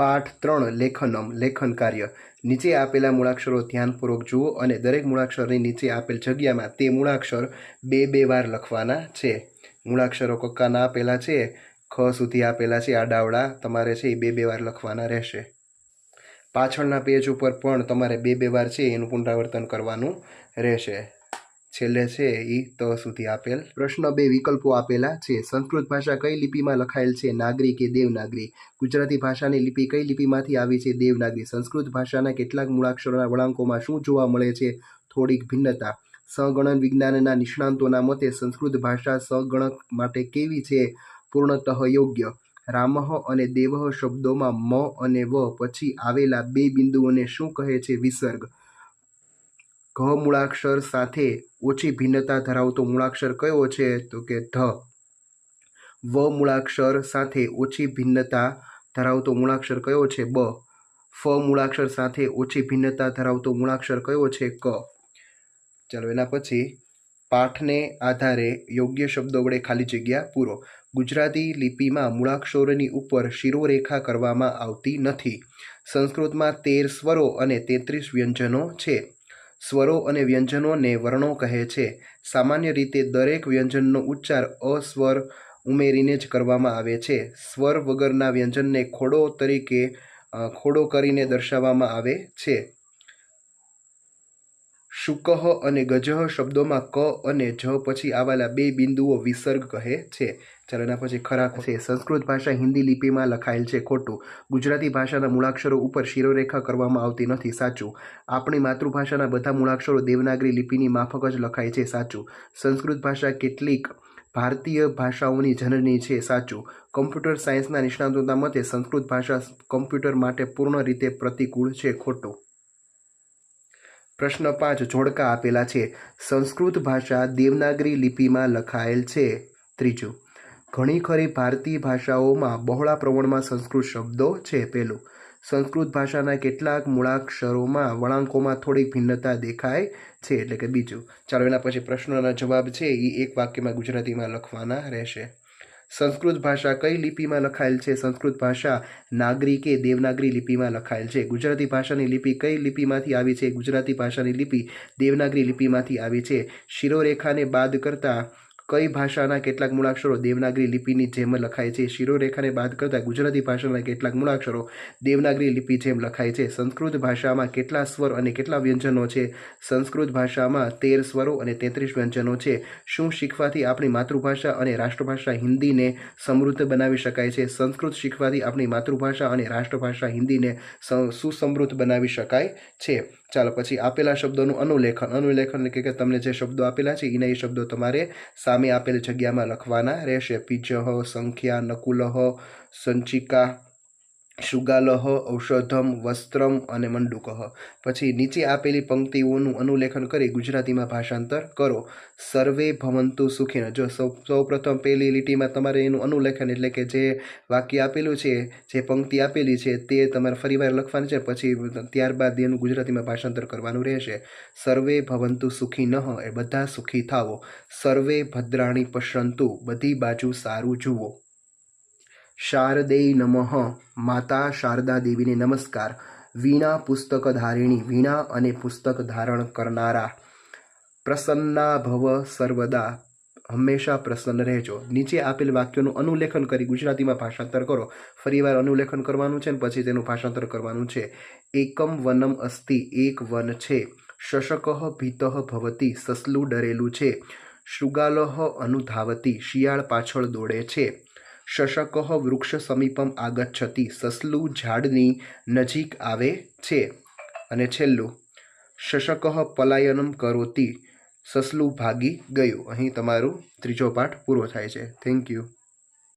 પાઠ ત્રણ, લેખનમ, લેખન કાર્ય. નીચે આપેલા મૂળાક્ષરો ધ્યાનપૂર્વક જુઓ અને દરેક મૂળાક્ષરની નીચે આપેલ જગ્યામાં તે મૂળાક્ષર બે બે વાર લખવાના છે. મૂળાક્ષરો કક્કાના આપેલા છે, ખ સુધી આપેલા છે આડાવડા તમારે છે એ બે બે વાર લખવાના રહેશે. પાછળના પેજ ઉપર પણ તમારે બે બે વાર છે એનું પુનરાવર્તન કરવાનું રહેશે. છેલ્લે છે એ ત સુધી આપેલ. પ્રશ્ન બે વિકલ્પો આપેલા છે. સંસ્કૃત ભાષા કઈ લિપિમાં લખાયેલ છે? નાગરી કે દેવનાગરી? ગુજરાતી ભાષાની લિપિ કઈ લિપિમાંથી આવી છે? દેવનાગરી. સંસ્કૃત ભાષાના કેટલાક મૂળાક્ષરોના વળાંકોમાં શું જોવા મળે છે? થોડીક ભિન્નતા. સગણન વિજ્ઞાનના નિષ્ણાંતોના મતે સંસ્કૃત ભાષા સગણક માટે કેવી છે? પૂર્ણતઃ યોગ્ય. રામઃ અને દેવહ શબ્દોમાં મ અને વ પછી આવેલા બે બિંદુઓને શું કહે છે? વિસર્ગ. ઘ મૂળાક્ષર સાથે ઓછી ભિન્નતા ધરાવતો મૂળાક્ષર કયો છે? તો કે ધ. વ મૂળાક્ષર સાથે ઓછી ભિન્નતા ધરાવતો મૂળાક્ષર કયો છે? બ. ફ મૂળાક્ષર સાથે ઓછી ભિન્નતા ધરાવતો મૂળાક્ષર કયો છે? ક. ચાલો, એના પછી પાઠને આધારે યોગ્ય શબ્દો વડે ખાલી જગ્યા પૂરો. ગુજરાતી લિપિમાં મૂળાક્ષરોની ઉપર શિરોરેખા કરવામાં આવતી નથી. સંસ્કૃતમાં તેર સ્વરો અને તેત્રીસ વ્યંજનો છે. સ્વરો અને વ્યંજનોને વર્ણો કહે છે. સામાન્ય રીતે દરેક વ્યંજનનો ઉચ્ચાર અસ્વર ઉમેરીને જ કરવામાં આવે છે. સ્વર વગરના વ્યંજનને ખોડો તરીકે ખોડો કરીને દર્શાવવામાં આવે છે. શુકહ અને ગજહ શબ્દોમાં ક અને જ પછી આવેલા બે બિંદુઓ વિસર્ગ કહે છે. ચાલો એના પછી ખરા છે. સંસ્કૃત ભાષા હિન્દી લિપિમાં લખાયેલ છે. ખોટું. ગુજરાતી ભાષાના મૂળાક્ષરો ઉપર શિરોરેખા કરવામાં આવતી નથી. સાચું. આપણી માતૃભાષાના બધા મૂળાક્ષરો દેવનાગરી લિપિની માફક જ લખાય છે. સાચું. સંસ્કૃત ભાષા કેટલીક ભારતીય ભાષાઓની જનની છે. સાચું. કમ્પ્યુટર સાયન્સના નિષ્ણાતોના મતે સંસ્કૃત ભાષા કમ્પ્યુટર માટે પૂર્ણ રીતે પ્રતિકૂળ છે. ખોટું. પ્રશ્ન પાંચ જોડકા આપેલા છે. સંસ્કૃત ભાષા દેવનાગરી લિપિમાં લખાયેલ છે. ત્રીજું, ઘણી ખરી ભારતીય ભાષાઓમાં બહોળા પ્રમાણમાં સંસ્કૃત શબ્દો છે. પહેલું, સંસ્કૃત ભાષાના કેટલાક મૂળાક્ષરોમાં વળાંકોમાં થોડીક ભિન્નતા દેખાય છે. એટલે કે બીજું, ચાલો એના પછી પ્રશ્નોના જવાબ છે. એ એક વાક્યમાં ગુજરાતીમાં લખવાના રહેશે. સંસ્કૃત ભાષા કઈ લિપિમાં લખાયેલ છે? સંસ્કૃત ભાષા નાગરી કે દેવનાગરી લિપિમાં લખાયેલ છે. ગુજરાતી ભાષાની લિપિ કઈ લિપિમાંથી આવી છે? ગુજરાતી ભાષાની લિપિ દેવનાગરી લિપિમાંથી આવી છે. શિરોરેખાને બાદ કરતા કઈ ભાષાના કેટલાક મૂળાક્ષરો દેવનાગરી લિપિની જેમ લખાય છે? શિરોરેખાને બાદ કરતાં ગુજરાતી ભાષાના કેટલાક મૂળાક્ષરો દેવનાગરી લિપિ જેમ લખાય છે. સંસ્કૃત ભાષામાં કેટલા સ્વર અને કેટલા વ્યંજનો છે? સંસ્કૃત ભાષામાં તેર સ્વરો અને તેત્રીસ વ્યંજનો છે. શું શીખવાથી આપણી માતૃભાષા અને રાષ્ટ્રભાષા હિન્દીને સમૃદ્ધ બનાવી શકાય છે? સંસ્કૃત શીખવાથી આપણી માતૃભાષા અને રાષ્ટ્રભાષા હિન્દીને સુસમૃદ્ધ બનાવી શકાય છે. ચાલો પછી આપેલા શબ્દોનું અનુલેખન. અનુલેખન એટલે કે તમને જે શબ્દો આપેલા છે એના એ શબ્દો તમારે સામે આપેલ જગ્યામાં લખવાના રહેશે. પીજહ સંખ્યા નકુલહ સંચિકા શુગાલહ ઔષધમ, વસ્ત્રમ અને મંડુકહ. પછી નીચે આપેલી પંક્તિઓનું અનુલેખન કરી ગુજરાતીમાં ભાષાંતર કરો. સર્વે ભવંતુ સુખીન. જો સૌ, સૌપ્રથમ પહેલી લીટીમાં તમારે એનું અનુલેખન એટલે કે જે વાક્ય આપેલું છે, જે પંક્તિ આપેલી છે, તે તમારે ફરીવાર લખવાની છે, પછી ત્યારબાદ એનું ગુજરાતીમાં ભાષાંતર કરવાનું રહેશે. સર્વે ભવંતુ સુખી નહ એ બધા સુખી થાવો સર્વે ભદ્રાણી પશ્યંતુ. બધી બાજુ સારું જુઓ. શારદેય નમઃ. માતા શારદા દેવીને નમસ્કાર. વીણા પુસ્તક ધારિણી વીણા અને પુસ્તક ધારણ કરનારા પ્રસન્ના ભવ સર્વદા. હંમેશા પ્રસન્ન રહેજો. નીચે આપેલ વાક્યોનું અનુલેખન કરી ગુજરાતીમાં ભાષાંતર કરો. ફરીવાર અનુલેખન કરવાનું છે ને પછી તેનું ભાષાંતર કરવાનું છે. એકમ વનમ અસ્તિ, એક વન છે. શશકઃ ભીતઃ ભવતી, સસલું ડરેલું છે. શૃગાલહ અનુધાવતી, શિયાળ પાછળ દોડે છે. શશકઃ વૃક્ષ સમીપમ આગચ્છતિ, સસલું ઝાડની નજીક આવે છે. અને છેલ્લું, શશકઃ પલાયનમ કરોતી, સસલું ભાગી ગયું. અહીં તમારું ત્રીજો પાઠ પૂરો થાય છે. Thank you